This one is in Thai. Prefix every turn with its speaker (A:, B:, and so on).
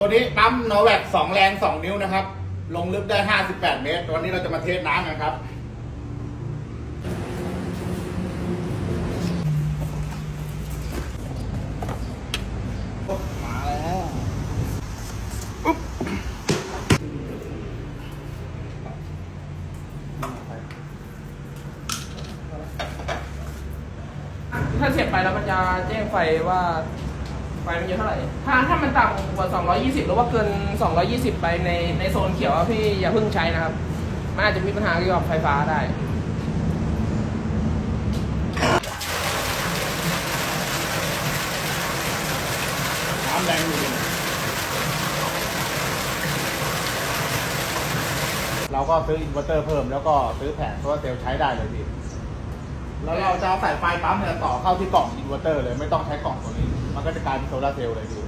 A: ตัวนี้ปั๊มโนแวกสองแรงสองนิ้วนะครับ ลงลึกได้ห้าสิบแปดเมตร วันนี้เราจะมาเทสน้ำกันครับ มาแล้ว
B: ถ้าเสียบไปแล้วมันจะแจ้งไฟว่า ไฟมันเยอะเท่าไหร่ถ้าถ้ามันต่ำกว่า 220 หรือว่าเกิน 220 ไปในในโซนเขียวอะพี่อย่าเพิ่งใช้นะครับ มันอาจจะมีปัญหาเกี่ยวกับไฟฟ้าได้
A: น้ำแรงอยู่เราก็ซื้ออินเวอร์เตอร์เพิ่มแล้วก็ซื้อแผงโซลาร์เซลล์ใช้ได้เลยพี่ แล้วเราจะเอาสายไฟปั๊มเนี่ยต่อเข้าที่กล่องอินเวอร์เตอร์เลยไม่ต้องใช้กล่องตัวนี้ มันก็จะกลายเป็นโซลาร์เซลล์เลยพี่